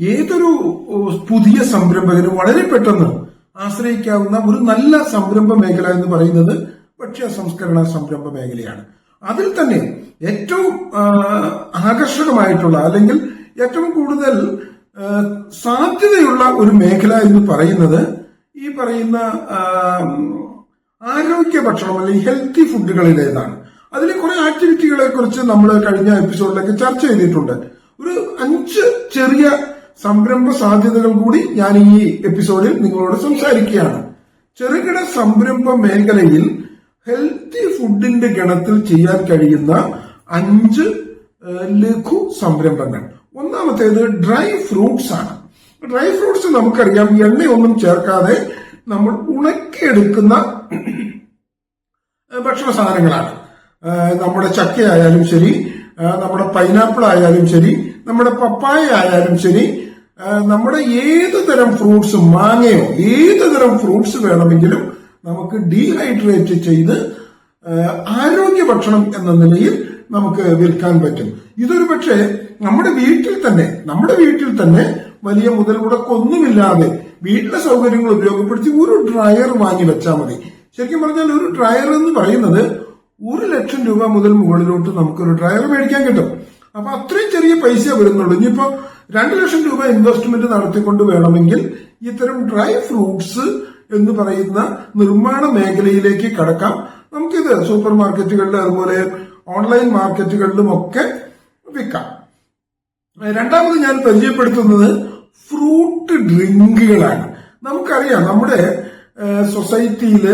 ഏതൊരു പുതിയ സംരംഭകനും വളരെ പെട്ടെന്ന് ആശ്രയിക്കാവുന്ന ഒരു നല്ല സംരംഭ മേഖല എന്ന് പറയുന്നത് ഭക്ഷ്യ സംസ്കരണ സംരംഭ മേഖലയാണ്. അതിൽ തന്നെ ഏറ്റവും ആകർഷകമായിട്ടുള്ള അല്ലെങ്കിൽ ഏറ്റവും കൂടുതൽ സാധ്യതയുള്ള ഒരു മേഖല എന്ന് പറയുന്നത് ഈ പറയുന്ന ആരോഗ്യ ഭക്ഷണം അല്ലെങ്കിൽ ഹെൽത്തി ഫുഡുകളിലേതാണ്. അതിലെ കുറെ ആക്ടിവിറ്റികളെ കുറിച്ച് നമ്മൾ കഴിഞ്ഞ എപ്പിസോഡിലൊക്കെ ചർച്ച ചെയ്തിട്ടുണ്ട്. ഒരു അഞ്ച് ചെറിയ സംരംഭ സാധ്യതകൾ കൂടി ഞാൻ ഈ എപ്പിസോഡിൽ നിങ്ങളോട് സംസാരിക്കുകയാണ്. ചെറുകിട സംരംഭ മേഖലയിൽ ഹെൽത്തി ഫുഡിന്റെ ഗണത്തിൽ ചെയ്യാൻ കഴിയുന്ന അഞ്ച് ലഘു സംരംഭങ്ങൾ. ഒന്നാമത്തേത് ഡ്രൈ ഫ്രൂട്ട്സ് ആണ്. ഡ്രൈ ഫ്രൂട്ട്സ് നമുക്കറിയാം എണ്ണയൊന്നും ചേർക്കാതെ നമ്മൾ ഉണക്കിയെടുക്കുന്ന ഭക്ഷണ സാധനങ്ങളാണ്. നമ്മുടെ ചക്കയായാലും ശരി നമ്മുടെ പൈനാപ്പിൾ ആയാലും ശരി നമ്മുടെ പപ്പായ ആയാലും ശരി നമ്മുടെ ഏത് തരം ഫ്രൂട്ട്സ് മാങ്ങയോ ഏത് തരം ഫ്രൂട്ട്സ് വേണമെങ്കിലും നമുക്ക് ഡീഹൈഡ്രേറ്റ് ചെയ്ത് ആരോഗ്യ ഭക്ഷണം എന്ന നിലയിൽ നമുക്ക് വിൽക്കാൻ പറ്റും. ഇതൊരു പക്ഷേ നമ്മുടെ വീട്ടിൽ തന്നെ നമ്മുടെ വീട്ടിൽ തന്നെ വലിയ മുതൽ മുടക്കൊന്നുമില്ലാതെ വീട്ടിലെ സൗകര്യങ്ങൾ ഉപയോഗപ്പെടുത്തി ഒരു ഡ്രയർ വാങ്ങി വെച്ചാൽ മതി. ശരിക്കും പറഞ്ഞാൽ ഒരു ഡ്രയർ എന്ന് പറയുന്നത് ഒരു ലക്ഷം രൂപ മുതൽ മുകളിലോട്ട് നമുക്കൊരു ഡ്രയർ മേടിക്കാൻ കിട്ടും. അപ്പൊ അത്രയും ചെറിയ പൈസ വരുന്നുള്ളൂ. ഇനിയിപ്പോ രണ്ടു ലക്ഷം രൂപ ഇൻവെസ്റ്റ്മെന്റ് നടത്തിക്കൊണ്ട് വേണമെങ്കിൽ ഇത്തരം ഡ്രൈ ഫ്രൂട്ട്സ് എന്ന് പറയുന്ന നിർമ്മാണ മേഖലയിലേക്ക് കടക്കാം. നമുക്കിത് സൂപ്പർ മാർക്കറ്റുകളിൽ അതുപോലെ ഓൺലൈൻ മാർക്കറ്റുകളിലും ഒക്കെ വിൽക്കാം. രണ്ടാമത് ഞാൻ പരിചയപ്പെടുത്തുന്നത് ഫ്രൂട്ട് ഡ്രിങ്കുകളാണ് നമുക്കറിയാം നമ്മുടെ സൊസൈറ്റിയിൽ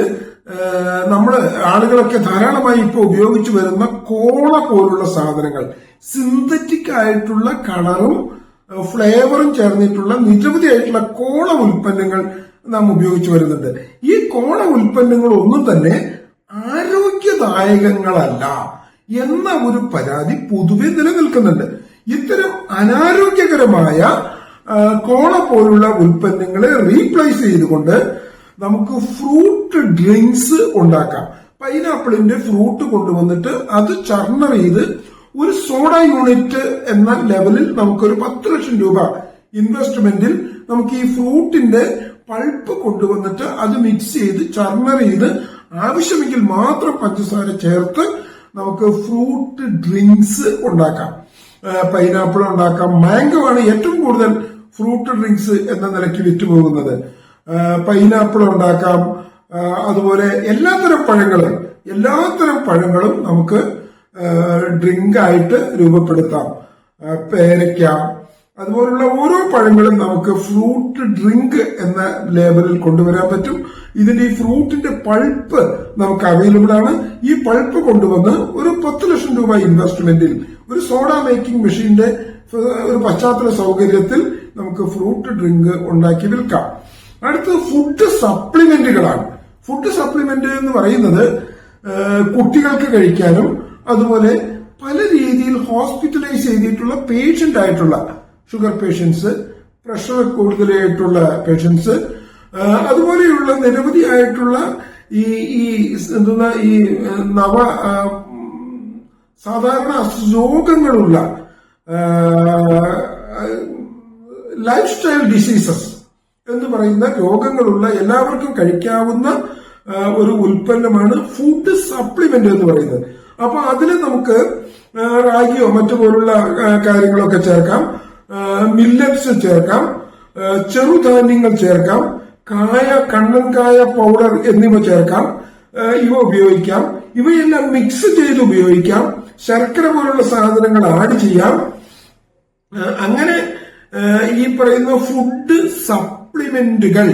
നമ്മൾ ആളുകളൊക്കെ ധാരാളമായി ഇപ്പോൾ ഉപയോഗിച്ചു വരുന്ന കോള പോലുള്ള സാധനങ്ങൾ. സിന്തറ്റിക് ആയിട്ടുള്ള കളറും ഫ്ലേവറും ചേർന്നിട്ടുള്ള നിരവധി ആയിട്ടുള്ള കോള ഉൽപ്പന്നങ്ങൾ നാം ഉപയോഗിച്ചു വരുന്നുണ്ട്. ഈ കോള ഉൽപ്പന്നങ്ങൾ ഒന്നും തന്നെ ആരോഗ്യദായകങ്ങളല്ല എന്ന ഒരു പരാതി പൊതുവെ നിലനിൽക്കുന്നുണ്ട്. ഇത്തരം അനാരോഗ്യകരമായ കോള പോലുള്ള ഉൽപ്പന്നങ്ങളെ റീപ്ലേസ് ചെയ്തുകൊണ്ട് നമുക്ക് ഫ്രൂട്ട് ഡ്രിങ്ക്സ് ഉണ്ടാക്കാം. പൈനാപ്പിളിന്റെ ഫ്രൂട്ട് കൊണ്ടുവന്നിട്ട് അത് ചർണർ ചെയ്ത് ഒരു സോഡ യൂണിറ്റ് എന്ന ലെവലിൽ നമുക്കൊരു പത്ത് ലക്ഷം രൂപ ഇൻവെസ്റ്റ്മെന്റിൽ നമുക്ക് ഈ ഫ്രൂട്ടിന്റെ പൾപ്പ് കൊണ്ടുവന്നിട്ട് അത് മിക്സ് ചെയ്ത് ചർണർ ചെയ്ത് ആവശ്യമെങ്കിൽ മാത്രം പഞ്ചസാര ചേർത്ത് നമുക്ക് ഫ്രൂട്ട് ഡ്രിങ്ക്സ് ഉണ്ടാക്കാം. പൈനാപ്പിൾ ഉണ്ടാക്കാം. മാംഗോ ആണ് ഏറ്റവും കൂടുതൽ ഫ്രൂട്ട് ഡ്രിങ്ക്സ് എന്ന നിലയ്ക്ക് വിറ്റുപോകുന്നത്. പൈനാപ്പിൾ ഉണ്ടാക്കാം. അതുപോലെ എല്ലാത്തരം പഴങ്ങളും എല്ലാത്തരം പഴങ്ങളും നമുക്ക് ഡ്രിങ്ക് ആയിട്ട് രൂപപ്പെടുത്താം. പേരയ്ക്ക. അതുപോലുള്ള ഓരോ പഴങ്ങളും നമുക്ക് ഫ്രൂട്ട് ഡ്രിങ്ക് എന്ന ലേബലിൽ കൊണ്ടുവരാൻ പറ്റും. ഇതിന്റെ ഈ ഫ്രൂട്ടിന്റെ പൾപ്പ് നമുക്ക് അവൈലബിൾ ആണ്. ഈ പൾപ്പ് കൊണ്ടുവന്ന് ഒരു പത്ത് ലക്ഷം രൂപ ഇൻവെസ്റ്റ്മെന്റിൽ ഒരു സോഡ മേക്കിംഗ് മെഷീന്റെ ഒരു പശ്ചാത്തല സൗകര്യത്തിൽ നമുക്ക് ഫ്രൂട്ട് ഡ്രിങ്ക് ഉണ്ടാക്കി വിൽക്കാം. അടുത്ത് ഫുഡ് സപ്ലിമെന്റുകളാണ് ഫുഡ് സപ്ലിമെന്റ് എന്ന് പറയുന്നത് കുട്ടികൾക്ക് കഴിക്കാനും അതുപോലെ പല രീതിയിൽ ഹോസ്പിറ്റലൈസ് ചെയ്തിട്ടുള്ള പേഷ്യന്റ് ആയിട്ടുള്ള ഷുഗർ പേഷ്യൻസ് പ്രഷർ കൂടുതലായിട്ടുള്ള പേഷ്യൻസ് അതുപോലെയുള്ള നിരവധി ആയിട്ടുള്ള ഈ ഈ എന്താ ഈ നവ സാധാരണ രോഗങ്ങളുള്ള ലൈഫ് സ്റ്റൈൽ ഡിസീസസ് എന്ന് പറയുന്ന രോഗങ്ങളുള്ള എല്ലാവർക്കും കഴിക്കാവുന്ന ഒരു ഉൽപ്പന്നമാണ് ഫുഡ് സപ്ലിമെന്റ് എന്ന് പറയുന്നത്. അപ്പൊ അതിൽ നമുക്ക് റാഗിയോ മറ്റു പോലുള്ള കാര്യങ്ങളൊക്കെ ചേർക്കാം. മില്ലറ്റ്സ് ചേർക്കാം. ചെറുധാന്യങ്ങൾ ചേർക്കാം. കായ കണ്ണൻകായ പൗഡർ എന്നിവ ചേർക്കാം. ഇവ ഉപയോഗിക്കാം. ഇവയെല്ലാം മിക്സ് ചെയ്ത് ഉപയോഗിക്കാം. ശർക്കര പോലുള്ള സാധനങ്ങൾ ആഡ് ചെയ്യാം. അങ്ങനെ ഈ പറയുന്ന ഫുഡ് സപ്ലിമെന്റുകൾ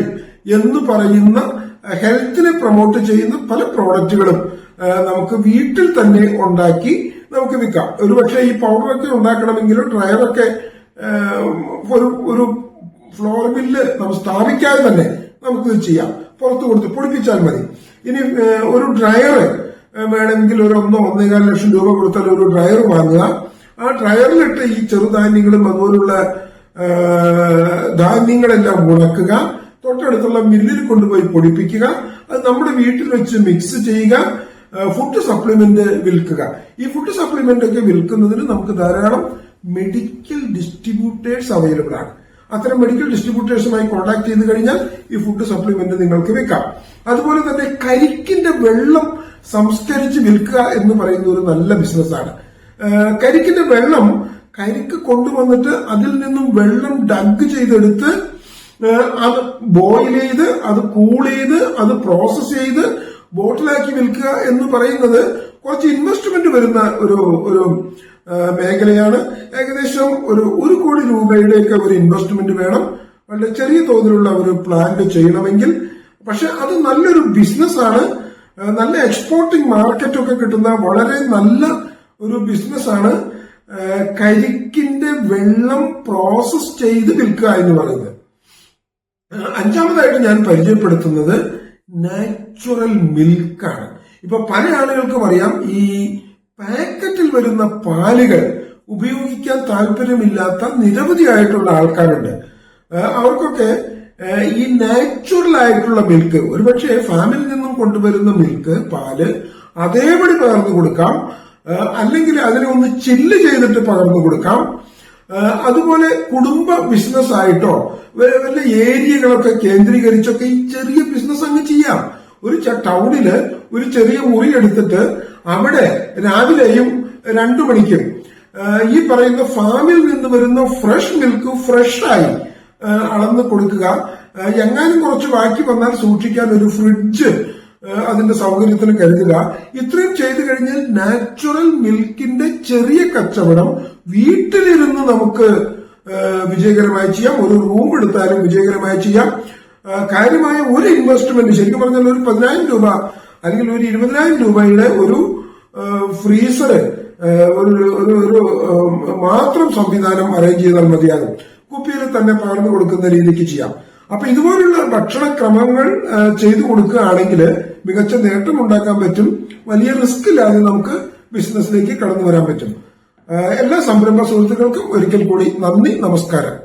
എന്ന് പറയുന്ന ഹെൽത്തിനെ പ്രൊമോട്ട് ചെയ്യുന്ന പല പ്രോഡക്റ്റുകളും നമുക്ക് വീട്ടിൽ തന്നെ ഉണ്ടാക്കി നമുക്ക് വിൽക്കാം. ഒരുപക്ഷെ ഈ പൗഡറൊക്കെ ഉണ്ടാക്കണമെങ്കിൽ ഡ്രയറൊക്കെ ഒരു ഒരു ഫ്ലോർ ബില്ല് നമ്മൾ സ്ഥാപിക്കാതെ തന്നെ നമുക്ക് ചെയ്യാം. പുറത്തു കൊടുത്ത് പൊടിപ്പിച്ചാൽ മതി. ഇനി ഒരു ഡ്രയർ വേണമെങ്കിൽ ഒരു ഒന്നോ ഒന്നേകാൽ ലക്ഷം രൂപ കൊടുത്താൽ ഒരു ഡ്രയർ വാങ്ങുക. ആ ഡ്രയറിലിട്ട് ഈ ചെറുധാന്യങ്ങളും അതുപോലുള്ള ധാന്യങ്ങളെല്ലാം ഉണക്കുക. തൊട്ടടുത്തുള്ള മില്ലിൽ കൊണ്ടുപോയി പൊടിപ്പിക്കുക. അത് നമ്മുടെ വീട്ടിൽ വെച്ച് മിക്സ് ചെയ്യുക. ഫുഡ് സപ്ലിമെന്റ് വിൽക്കുക. ഈ ഫുഡ് സപ്ലിമെന്റ് ഒക്കെ വിൽക്കുന്നതിന് നമുക്ക് ധാരാളം മെഡിക്കൽ ഡിസ്ട്രിബ്യൂട്ടേഴ്സ് അവൈലബിൾ ആണ്. അത്തരം മെഡിക്കൽ ഡിസ്ട്രിബ്യൂട്ടേഴ്സുമായി കോൺടാക്ട് ചെയ്ത് കഴിഞ്ഞാൽ ഈ ഫുഡ് സപ്ലിമെന്റ് നിങ്ങൾക്ക് വെക്കാം അതുപോലെ തന്നെ കരിക്കിന്റെ വെള്ളം സംസ്കരിച്ച് വിൽക്കുക എന്ന് പറയുന്ന ഒരു നല്ല ബിസിനസ്സാണ് കരിക്കിന്റെ വെള്ളം കരിക്ക് കൊണ്ടുവന്നിട്ട് അതിൽ നിന്നും വെള്ളം ഡഗ് ചെയ്തെടുത്ത് അത് ബോയിൽ ചെയ്ത് അത് കൂൾ ചെയ്ത് അത് പ്രോസസ് ചെയ്ത് ബോട്ടിലാക്കി വിൽക്കുക എന്ന് പറയുന്നത് കുറച്ച് ഇൻവെസ്റ്റ്മെന്റ് വരുന്ന ഒരു ഒരു മേഖലയാണ്. ഏകദേശം ഒരു ഒരു കോടി രൂപയുടെയൊക്കെ ഒരു ഇൻവെസ്റ്റ്മെന്റ് വേണം. വളരെ ചെറിയ തോതിലുള്ള ഒരു പ്ലാന്റ് ചെയ്യണമെങ്കിൽ. പക്ഷെ അത് നല്ലൊരു ബിസിനസ്സാണ് നല്ല എക്സ്പോർട്ടിംഗ് മാർക്കറ്റൊക്കെ കിട്ടുന്ന വളരെ നല്ല ഒരു ബിസിനസ്സാണ് കരിക്കിന്റെ വെള്ളം പ്രോസസ് ചെയ്ത് വിൽക്കുക എന്ന് പറയുന്നത്. അഞ്ചാമതായിട്ട് ഞാൻ പരിചയപ്പെടുത്തുന്നത് നാച്ചുറൽ മിൽക്കാണ് ഇപ്പൊ പല ആളുകൾക്കും അറിയാം ഈ പാക്കറ്റിൽ വരുന്ന പാലുകൾ ഉപയോഗിക്കാൻ താല്പര്യമില്ലാത്ത നിരവധിയായിട്ടുള്ള ആൾക്കാരുണ്ട്. അവർക്കൊക്കെ ഈ നാച്ചുറൽ ആയിട്ടുള്ള മിൽക്ക് ഒരുപക്ഷെ ഫാമിൽ നിന്നും കൊണ്ടുവരുന്ന മിൽക്ക് പാൽ അതേപടി പകർന്നു കൊടുക്കാം. അല്ലെങ്കിൽ അതിനെ ഒന്ന് ചില്ല് ചെയ്തിട്ട് പകർന്നു കൊടുക്കാം. അതുപോലെ കുടുംബ ബിസിനസ് ആയിട്ടോ വല്ല ഏരിയകളൊക്കെ കേന്ദ്രീകരിച്ചൊക്കെ ഈ ചെറിയ ബിസിനസ് അങ്ങ് ചെയ്യാം. ഒരു ടൗണിൽ ഒരു ചെറിയ മുറി എടുത്തിട്ട് അവിടെ രാവിലെയും രണ്ടു മണിക്കും ഈ പറയുന്ന ഫാമിൽ നിന്ന് വരുന്ന ഫ്രഷ് മിൽക്ക് ഫ്രഷായി അളന്ന് കൊടുക്കുക. എങ്ങാനും കുറച്ച് ബാക്കി വന്നാൽ സൂക്ഷിക്കാൻ ഒരു ഫ്രിഡ്ജ് അതിന്റെ സൗകര്യത്തിന് കരുതുക ഇത്രയും ചെയ്തു കഴിഞ്ഞാൽ നാച്ചുറൽ മിൽക്കിന്റെ ചെറിയ കച്ചവടം വീട്ടിലിരുന്ന് നമുക്ക് വിജയകരമായി ചെയ്യാം. ഒരു റൂം എടുത്താലും വിജയകരമായി ചെയ്യാം. കാര്യമായ ഒരു ഇൻവെസ്റ്റ്മെന്റ് ശരിക്കും പറഞ്ഞാൽ ഒരു പതിനായിരം രൂപ അല്ലെങ്കിൽ ഒരു ഇരുപതിനായിരം രൂപയുടെ ഒരു ഫ്രീസർ ഒരു ഒരു മാത്രം സംവിധാനം അറേഞ്ച് ചെയ്താൽ മതിയാകും. കുപ്പിയിൽ തന്നെ പകർന്നു കൊടുക്കുന്ന രീതിക്ക് ചെയ്യാം. അപ്പൊ ഇതുപോലുള്ള ഭക്ഷണക്രമങ്ങൾ ചെയ്തു കൊടുക്കുകയാണെങ്കിൽ മികച്ച നേട്ടം ഉണ്ടാക്കാൻ പറ്റും. വലിയ റിസ്ക് ഇല്ലാതെ നമുക്ക് ബിസിനസ്സിലേക്ക് കടന്നു വരാൻ പറ്റും. എല്ലാ സംരംഭ സുഹൃത്തുക്കൾക്കും ഒരിക്കൽ കൂടി നന്ദി നമസ്കാരം.